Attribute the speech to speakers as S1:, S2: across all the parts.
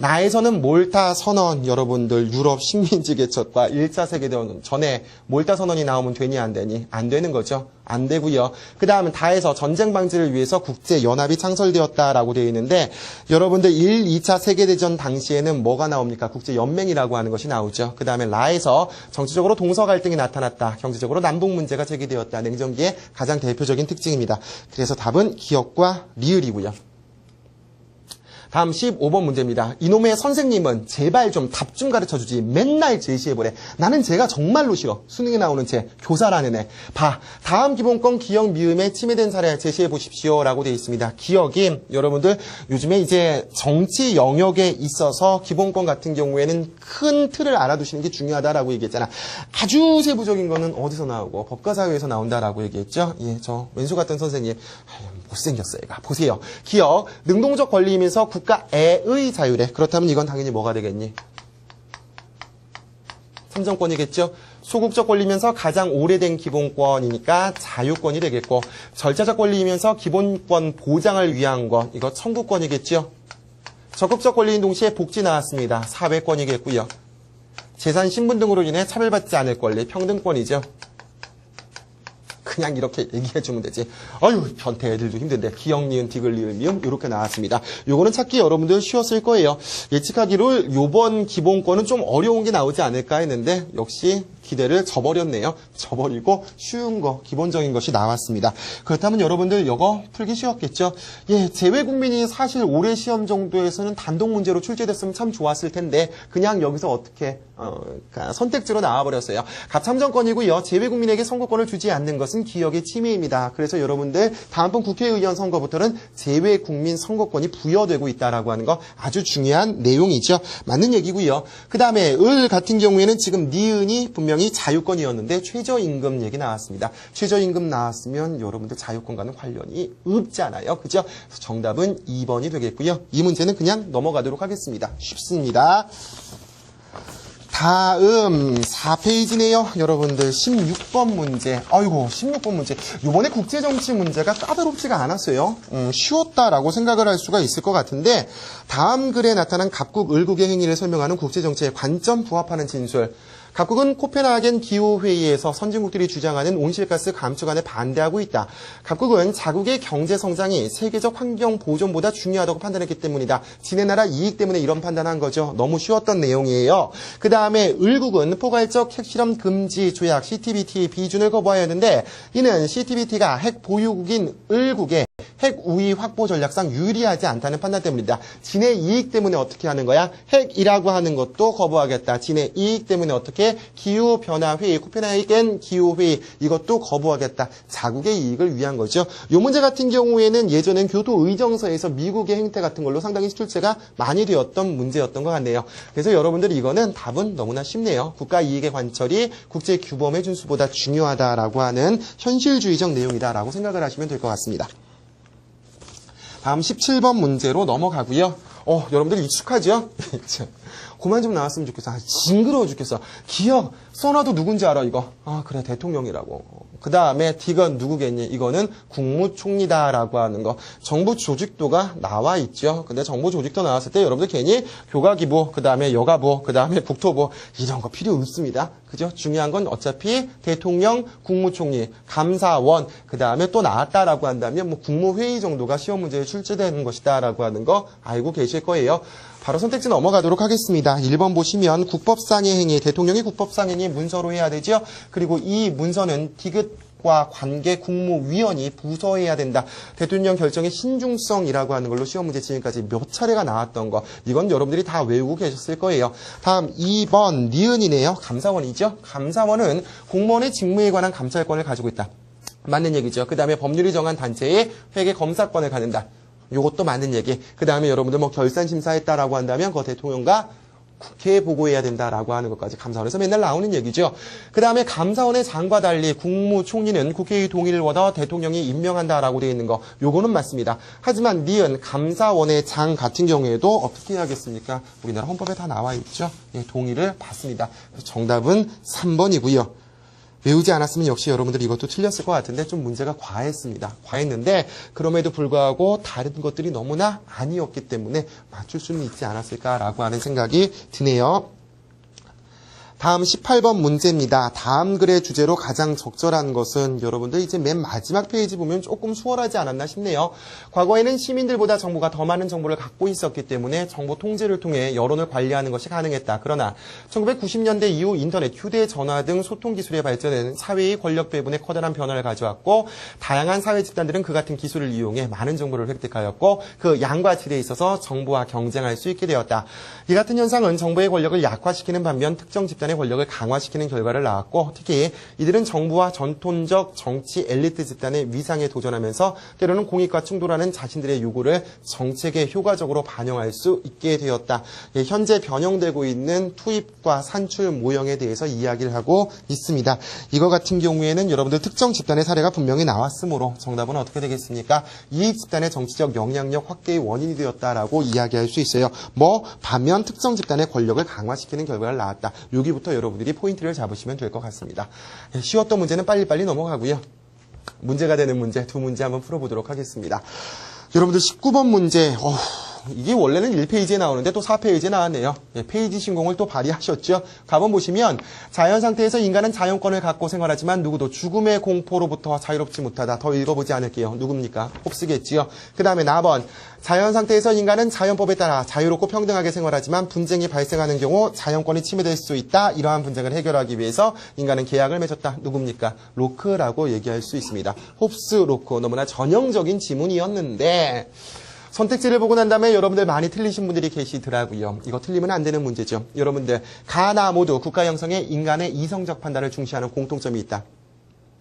S1: 나에서는 몰타 선언 여러분들 유럽 식민지 개척과 1차 세계대전 전에 몰타 선언이 나오면 되니 안 되니 안 되는 거죠. 안 되고요. 그 다음은 다에서 전쟁 방지를 위해서 국제 연합이 창설되었다라고 되어 있는데 여러분들 1, 2차 세계대전 당시에는 뭐가 나옵니까? 국제 연맹이라고 하는 것이 나오죠. 그 다음에 라에서 정치적으로 동서 갈등이 나타났다. 경제적으로 남북 문제가 제기되었다. 냉전기의 가장 대표적인 특징입니다. 그래서 답은 기억과 리을이고요. 다음 15번 문제입니다. 이놈의 선생님은 제발 좀 답 좀 가르쳐 주지. 맨날 제시해보래. 나는 제가 정말로 싫어. 수능에 나오는 제 교사라는 애. 봐. 다음 기본권 기억 미음에 침해된 사례 제시해 보십시오. 라고 되어 있습니다. 기억이 여러분들 요즘에 이제 정치 영역에 있어서 기본권 같은 경우에는 큰 틀을 알아두시는 게 중요하다라고 얘기했잖아. 아주 세부적인 거는 어디서 나오고 법과사회에서 나온다라고 얘기했죠. 예, 저 왼수 같은 선생님. 못생겼어요, 얘가. 보세요. 기억, 능동적 권리이면서 국가애의 자유래. 그렇다면 이건 당연히 뭐가 되겠니? 삼정권이겠죠? 소극적 권리면서 가장 오래된 기본권이니까 자유권이 되겠고, 절차적 권리이면서 기본권 보장을 위한 것, 이거 청구권이겠죠? 적극적 권리인 동시에 복지 나왔습니다. 사회권이겠고요. 재산 신분 등으로 인해 차별받지 않을 권리, 평등권이죠. 그냥 이렇게 얘기해 주면 되지. 아유, 변태 애들도 힘든데. 기억, 니은, 디귿, 리을, 미음 이렇게 나왔습니다. 요거는 찾기 여러분들 쉬웠을 거예요. 예측하기로 요번 기본권은 좀 어려운 게 나오지 않을까 했는데 역시 기대를 저버렸네요. 저버리고 쉬운 거, 기본적인 것이 나왔습니다. 그렇다면 여러분들 이거 풀기 쉬웠겠죠? 예, 재외국민이 사실 올해 시험 정도에서는 단독 문제로 출제됐으면 참 좋았을 텐데 그냥 여기서 어떻게 어, 선택지로 나와버렸어요. 갑참정권이고요. 재외국민에게 선거권을 주지 않는 것은 기억의 침해입니다. 그래서 여러분들 다음번 국회의원 선거부터는 재외국민 선거권이 부여되고 있다라고 하는 거 아주 중요한 내용이죠. 맞는 얘기고요. 그 다음에 을 같은 경우에는 지금 니은이 분명히 자유권이었는데 최저임금 얘기 나왔습니다. 최저임금 나왔으면 여러분들 자유권과는 관련이 없잖아요. 그죠? 정답은 2번이 되겠고요. 이 문제는 그냥 넘어가도록 하겠습니다. 쉽습니다. 다음 4페이지네요. 여러분들 16번 문제. 아이고 16번 문제. 이번에 국제정치 문제가 까다롭지가 않았어요. 음, 쉬웠다라고 생각을 할 수가 있을 것 같은데 다음 글에 나타난 각국 을국의 행위를 설명하는 국제정치의 관점 부합하는 진술. 각국은 코펜하겐 기후회의에서 선진국들이 주장하는 온실가스 감축안에 반대하고 있다. 각국은 자국의 경제 성장이 세계적 환경 보존보다 중요하다고 판단했기 때문이다. 지네 나라 이익 때문에 이런 판단한 거죠. 너무 쉬웠던 내용이에요. 그 다음에 을국은 포괄적 핵실험 금지 조약 CTBT 비준을 거부하였는데 이는 CTBT가 핵 보유국인 을국의 핵 우위 확보 전략상 유리하지 않다는 판단 때문이다. 진의 이익 때문에 어떻게 하는 거야? 핵이라고 하는 것도 거부하겠다. 진의 이익 때문에 어떻게 기후 변화 회의, 코펜하겐 기후 회의 이것도 거부하겠다. 자국의 이익을 위한 거죠. 이 문제 같은 경우에는 예전엔 교도 의정서에서 미국의 행태 같은 걸로 상당히 출제가 많이 되었던 문제였던 것 같네요. 그래서 여러분들 이거는 답은 너무나 쉽네요. 국가 이익의 관철이 국제 규범의 준수보다 중요하다라고 하는 현실주의적 내용이다라고 생각을 하시면 될 것 같습니다. 다음 17번 문제로 넘어가고요. 어, 여러분들 익숙하죠? 그만 좀 나왔으면 좋겠어. 아, 징그러워 죽겠어. 기억, 써놔도 누군지 알아, 이거. 아, 그래, 대통령이라고. 그 다음에 디건 누구겠니? 이거는 국무총리다라고 하는 거. 정부 조직도가 나와 있죠. 근데 정부 조직도 나왔을 때 여러분들 괜히 교가기부, 그 다음에 여가부, 그 다음에 국토부, 이런 거 필요 없습니다. 그죠? 중요한 건 어차피 대통령, 국무총리, 감사원, 그 다음에 또 나왔다라고 한다면 뭐 국무회의 정도가 시험 문제에 출제되는 것이다라고 하는 거 알고 계실 거예요. 바로 선택지 넘어가도록 하겠습니다. 1번 보시면 국법상의 행위, 대통령이 국법상 행위 문서로 해야 되죠. 그리고 이 문서는 디귿과 관계 국무위원이 부서해야 된다. 대통령 결정의 신중성이라고 하는 걸로 시험 문제 지금까지 몇 차례가 나왔던 거. 이건 여러분들이 다 외우고 계셨을 거예요. 다음 2번 니은이네요. 감사원이죠. 감사원은 공무원의 직무에 관한 감찰권을 가지고 있다. 맞는 얘기죠. 그 다음에 법률이 정한 단체의 회계 검사권을 갖는다. 요것도 맞는 얘기. 그 다음에 여러분들 뭐 결산 심사했다라고 한다면 그 대통령과 국회에 보고해야 된다라고 하는 것까지 감사원에서 맨날 나오는 얘기죠. 그 다음에 감사원의 장과 달리 국무총리는 국회의 동의를 얻어 대통령이 임명한다라고 되어 있는 거 요거는 맞습니다. 하지만 니은 감사원의 장 같은 경우에도 어떻게 해야겠습니까? 우리나라 헌법에 다 나와 있죠. 예, 동의를 받습니다. 정답은 3번이고요. 외우지 않았으면 역시 여러분들이 이것도 틀렸을 것 같은데 좀 문제가 과했습니다. 과했는데 그럼에도 불구하고 다른 것들이 너무나 아니었기 때문에 맞출 수는 있지 않았을까라고 하는 생각이 드네요. 다음 18번 문제입니다. 다음 글의 주제로 가장 적절한 것은 여러분들 이제 맨 마지막 페이지 보면 조금 수월하지 않았나 싶네요. 과거에는 시민들보다 정부가 더 많은 정보를 갖고 있었기 때문에 정보 통제를 통해 여론을 관리하는 것이 가능했다. 그러나 1990년대 이후 인터넷, 휴대전화 등 소통 기술의 발전은 사회의 권력 배분에 커다란 변화를 가져왔고 다양한 사회 집단들은 그 같은 기술을 이용해 많은 정보를 획득하였고 그 양과 질에 있어서 정부와 경쟁할 수 있게 되었다. 이 같은 현상은 정부의 권력을 약화시키는 반면 특정 집단의 권력을 강화시키는 결과를 낳았고 특히 이들은 정부와 전통적 정치 엘리트 집단의 위상에 도전하면서 때로는 공익과 충돌하는 자신들의 요구를 정책에 효과적으로 반영할 수 있게 되었다. 예, 현재 변형되고 있는 투입과 산출 모형에 대해서 이야기를 하고 있습니다. 이거 같은 경우에는 여러분들 특정 집단의 사례가 분명히 나왔으므로 정답은 어떻게 되겠습니까? 이 집단의 정치적 영향력 확대의 원인이 되었다라고 이야기할 수 있어요. 뭐 반면 특정 집단의 권력을 강화시키는 결과를 낳았다. 여기부터 여러분들이 포인트를 잡으시면 될 것 같습니다. 예, 쉬웠던 문제는 빨리빨리 넘어가고요. 문제가 되는 문제 두 문제 한번 풀어보도록 하겠습니다. 여러분들 19번 문제 어, 이게 원래는 1페이지에 나오는데 또 4페이지에 나왔네요. 예, 페이지 신공을 또 발휘하셨죠. 가본 보시면 자연 상태에서 인간은 자연권을 갖고 생활하지만 누구도 죽음의 공포로부터 자유롭지 못하다. 더 읽어보지 않을게요. 누굽니까? 홉스겠지요. 그 다음에 4번 자연 상태에서 인간은 자연법에 따라 자유롭고 평등하게 생활하지만 분쟁이 발생하는 경우 자연권이 침해될 수 있다. 이러한 분쟁을 해결하기 위해서 인간은 계약을 맺었다. 누굽니까? 로크라고 얘기할 수 있습니다. 홉스 로크 너무나 전형적인 지문이었는데 선택지를 보고 난 다음에 여러분들 많이 틀리신 분들이 계시더라고요. 이거 틀리면 안 되는 문제죠. 여러분들 가나 모두 국가 형성에 인간의 이성적 판단을 중시하는 공통점이 있다.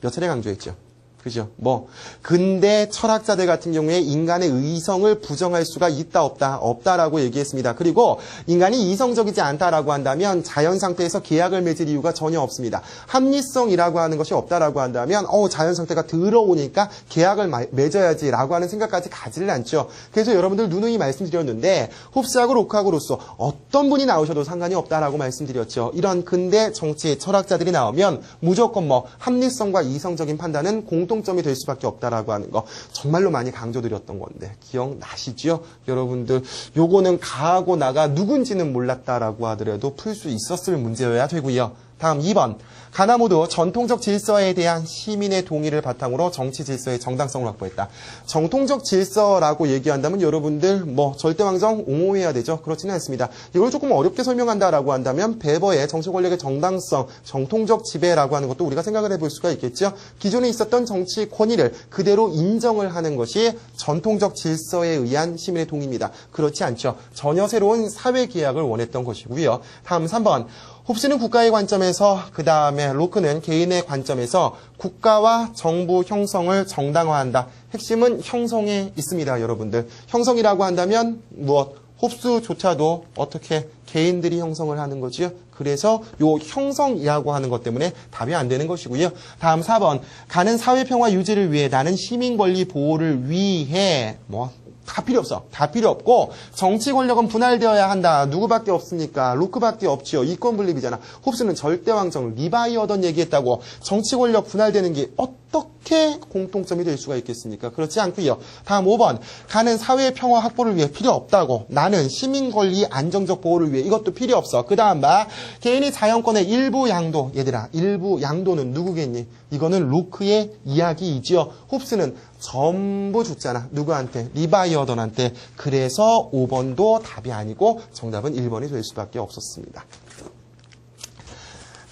S1: 몇 차례 강조했죠. 그죠? 뭐 근대 철학자들 같은 경우에 인간의 의성을 부정할 수가 있다 없다 없다라고 얘기했습니다. 그리고 인간이 이성적이지 않다라고 한다면 자연 상태에서 계약을 맺을 이유가 전혀 없습니다. 합리성이라고 하는 것이 없다라고 한다면 어 자연 상태가 더러우니까 계약을 마- 맺어야지라고 하는 생각까지 가지를 않죠. 그래서 여러분들 누누이 말씀드렸는데 홉스하고 로크하고 로서 어떤 분이 나오셔도 상관이 없다라고 말씀드렸죠. 이런 근대 정치 철학자들이 나오면 무조건 뭐 합리성과 이성적인 판단은 공통 점이 될 수밖에 없다라고 하는 거 정말로 많이 강조드렸던 건데 기억나시죠? 여러분들 요거는 가하고 나가 누군지는 몰랐다라고 하더라도 풀 수 있었을 문제여야 되고요. 다음 2번. 가나 모두 전통적 질서에 대한 시민의 동의를 바탕으로 정치 질서의 정당성을 확보했다. 정통적 질서라고 얘기한다면 여러분들 뭐 절대왕정 옹호해야 되죠. 그렇지는 않습니다. 이걸 조금 어렵게 설명한다라고 한다면 베버의 정치 권력의 정당성, 정통적 지배라고 하는 것도 우리가 생각을 해볼 수가 있겠죠. 기존에 있었던 정치 권위를 그대로 인정을 하는 것이 전통적 질서에 의한 시민의 동의입니다. 그렇지 않죠. 전혀 새로운 사회 계약을 원했던 것이고요. 다음 3번. 홉스는 국가의 관점에서 그 다음에 로크는 개인의 관점에서 국가와 정부 형성을 정당화한다. 핵심은 형성에 있습니다, 여러분들. 형성이라고 한다면 무엇? 홉스조차도 어떻게 개인들이 형성을 하는 거지요? 그래서 요 형성이라고 하는 것 때문에 답이 안 되는 것이고요. 다음 4번. 가는 사회 평화 유지를 위해 나는 시민 권리 보호를 위해 뭐 다 필요 없어. 다 필요 없고 정치 권력은 분할되어야 한다. 누구밖에 없습니까? 로크밖에 없지요. 이권 분립이잖아. 홉스는 절대 왕정 리바이어던 얘기했다고 정치 권력 분할되는 게 어떻게 공통점이 될 수가 있겠습니까? 그렇지 않고요. 다음 5번. 가는 사회 평화 확보를 위해 필요 없다고. 나는 시민 권리 안정적 보호를 위해 이것도 필요 없어. 그 다음 봐. 개인이 자연권의 일부 양도. 얘들아, 일부 양도는 누구겠니? 이거는 로크의 이야기이지요. 홉스는 전부 줬잖아. 누구한테? 리바이어던한테. 그래서 5번도 답이 아니고 정답은 1번이 될 수밖에 없었습니다.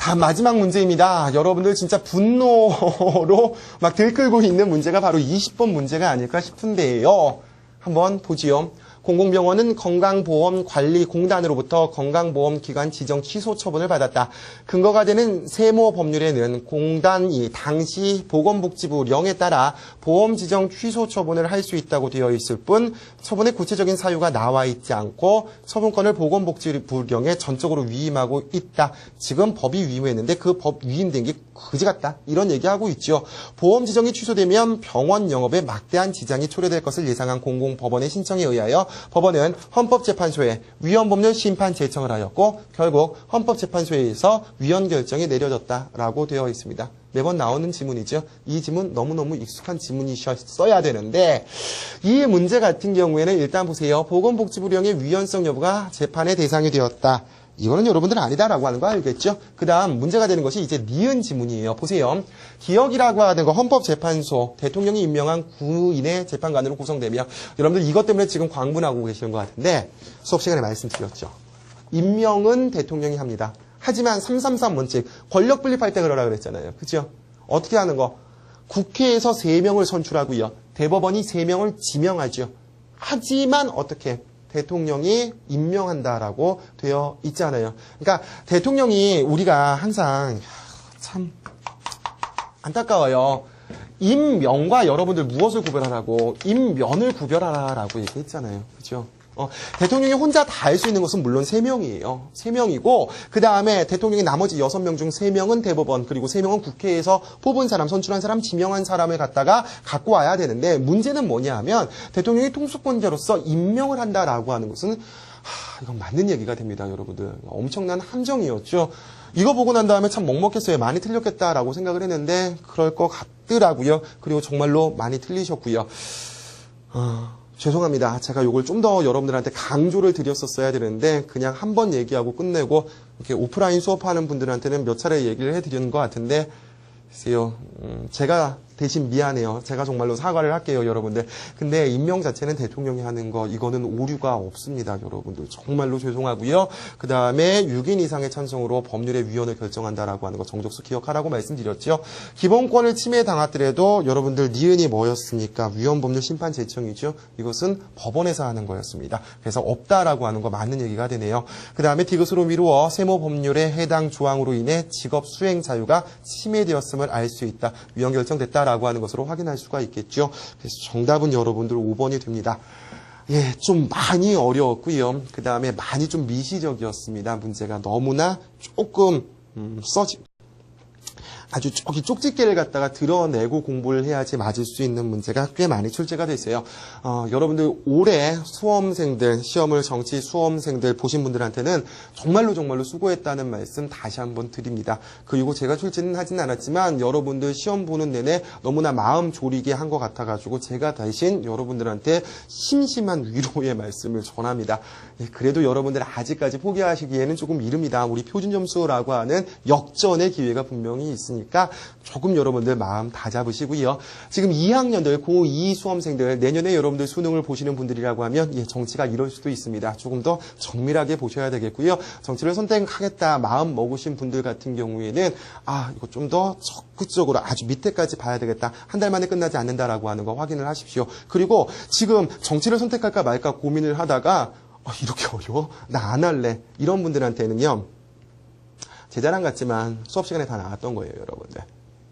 S1: 다음 마지막 문제입니다. 여러분들 진짜 분노로 막 들끓고 있는 문제가 바로 20번 문제가 아닐까 싶은데요. 한번 보지요. 공공병원은 건강보험관리공단으로부터 건강보험기관 지정 취소 처분을 받았다. 근거가 되는 세모 법률에는 공단이 당시 보건복지부 령에 따라 보험 지정 취소 처분을 할 수 있다고 되어 있을 뿐 처분의 구체적인 사유가 나와 있지 않고 처분권을 보건복지부 령에 전적으로 위임하고 있다. 지금 법이 위임했는데 그 법 위임된 게 그지 같다. 이런 얘기하고 있죠. 보험 지정이 취소되면 병원 영업에 막대한 지장이 초래될 것을 예상한 공공법원의 신청에 의하여 법원은 헌법재판소에 위헌법률 심판 제청을 하였고 결국 헌법재판소에서 위헌 결정이 내려졌다라고 되어 있습니다. 매번 나오는 지문이죠. 이 지문 너무너무 익숙한 지문이셨어야 되는데 이 문제 같은 경우에는 일단 보세요. 보건복지부령의 위헌성 여부가 재판의 대상이 되었다. 이거는 여러분들은 아니다라고 하는 거 알겠죠? 그 다음 문제가 되는 것이 이제 니은 지문이에요. 보세요. 기억이라고 하는 거 헌법재판소 대통령이 임명한 구인의 재판관으로 구성되며 여러분들 이것 때문에 지금 광분하고 계시는 것 같은데 수업 시간에 말씀드렸죠. 임명은 대통령이 합니다. 하지만 333 원칙 권력 분립할 때 그러라 그랬잖아요. 그죠? 어떻게 하는 거? 국회에서 3명을 선출하고요. 대법원이 3명을 지명하죠. 하지만 어떻게? 대통령이 임명한다라고 되어 있잖아요. 그러니까 대통령이 우리가 항상 참 안타까워요. 임명과 여러분들 무엇을 구별하라고 임면을 구별하라라고 얘기했잖아요. 어, 대통령이 혼자 다 할 수 있는 것은 물론 3명이에요. 3명이고 그 다음에 대통령이 나머지 6명 중 3명은 대법원 그리고 3명은 국회에서 뽑은 사람, 선출한 사람, 지명한 사람을 갖다가 갖고 와야 되는데 문제는 뭐냐 하면 대통령이 통수권자로서 임명을 한다라고 하는 것은 하, 이건 맞는 얘기가 됩니다, 여러분들. 엄청난 함정이었죠. 이거 보고 난 다음에 참 먹먹했어요. 많이 틀렸겠다라고 생각을 했는데 그럴 것 같더라고요. 그리고 정말로 많이 틀리셨고요. 어, 죄송합니다. 제가 이걸 좀 더 여러분들한테 강조를 드렸었어야 되는데 그냥 한 번 얘기하고 끝내고 이렇게 오프라인 수업하는 분들한테는 몇 차례 얘기를 해드리는 것 같은데 글쎄요. 음, 제가 대신 미안해요. 제가 정말로 사과를 할게요, 여러분들. 근데 임명 자체는 대통령이 하는 거 이거는 오류가 없습니다, 여러분들. 정말로 죄송하고요. 그 다음에 6인 이상의 찬성으로 법률의 위헌을 결정한다라고 하는 거 정적수 기억하라고 말씀드렸죠. 기본권을 침해당하더라도 여러분들 니은이 뭐였습니까? 위헌 법률 심판 제청이죠. 이것은 법원에서 하는 거였습니다. 그래서 없다라고 하는 거 맞는 얘기가 되네요. 그 다음에 디귿으로 미루어 세모 법률의 해당 조항으로 인해 직업 수행 자유가 침해되었음을 알 수 있다. 위헌 결정됐다. 라고 하는 것으로 확인할 수가 있겠죠. 그래서 정답은 여러분들 5번이 됩니다. 예, 좀 많이 어려웠고요. 그 다음에 많이 좀 미시적이었습니다. 문제가 너무나 조금 음, 써지 아주 저기 쪽집게를 갖다가 드러내고 공부를 해야지 맞을 수 있는 문제가 꽤 많이 출제가 됐어요. 어, 여러분들 올해 수험생들 시험을 정치 수험생들 보신 분들한테는 정말로 정말로 수고했다는 말씀 다시 한번 드립니다. 그리고 제가 출제는 하진 않았지만 여러분들 시험 보는 내내 너무나 마음 졸이게 한 것 같아가지고 제가 대신 여러분들한테 심심한 위로의 말씀을 전합니다. 예, 그래도 여러분들 아직까지 포기하시기에는 조금 이릅니다. 우리 표준 점수라고 하는 역전의 기회가 분명히 있으니까 조금 여러분들 마음 다 잡으시고요. 지금 2학년들 고2 수험생들 내년에 여러분들 수능을 보시는 분들이라고 하면 예, 정치가 이럴 수도 있습니다. 조금 더 정밀하게 보셔야 되겠고요. 정치를 선택하겠다 마음 먹으신 분들 같은 경우에는 아 이거 좀 더 적극적으로 아주 밑에까지 봐야 되겠다. 한 달 만에 끝나지 않는다라고 하는 거 확인을 하십시오. 그리고 지금 정치를 선택할까 말까 고민을 하다가 어, 이렇게 어려워? 나 안 할래. 이런 분들한테는요. 제 자랑 같지만 수업 시간에 다 나왔던 거예요, 여러분들.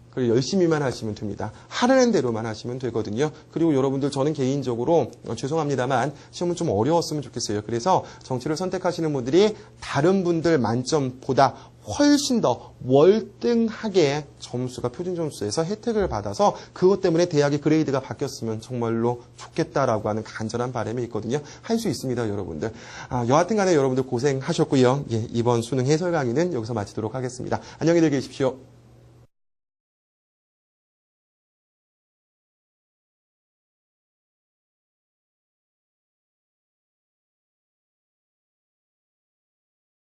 S1: 그리고 열심히만 하시면 됩니다. 하라는 대로만 하시면 되거든요. 그리고 여러분들 저는 개인적으로 어, 죄송합니다만 시험은 좀 어려웠으면 좋겠어요. 그래서 정치를 선택하시는 분들이 다른 분들 만점보다 훨씬 더 월등하게 점수가 표준 점수에서 혜택을 받아서 그것 때문에 대학의 그레이드가 바뀌었으면 정말로 좋겠다라고 하는 간절한 바람이 있거든요. 할 수 있습니다, 여러분들. 아, 여하튼 간에 여러분들 고생하셨고요. 예, 이번 수능 해설 강의는 여기서 마치도록 하겠습니다. 안녕히 계십시오.